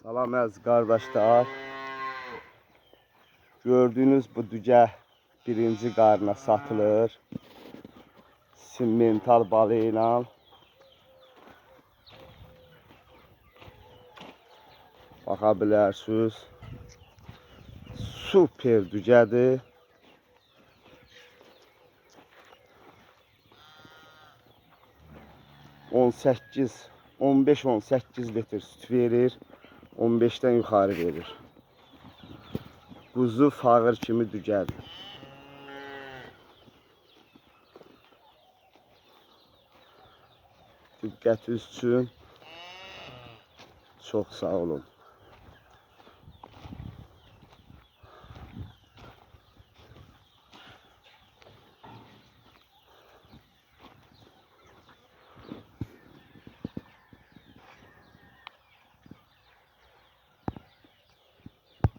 Salam əziz qardaşlar. Gördüyünüz bu dügə birinci qarına satılır. Simmental balı ilə. Baxa bilərsiniz. Super dügədir. On səkkiz, 15-18 litr süt verir. 15-dən yuxarı verir. Quzu fağır kimi dügədir. Diqqətiniz üçün çox sağ olun.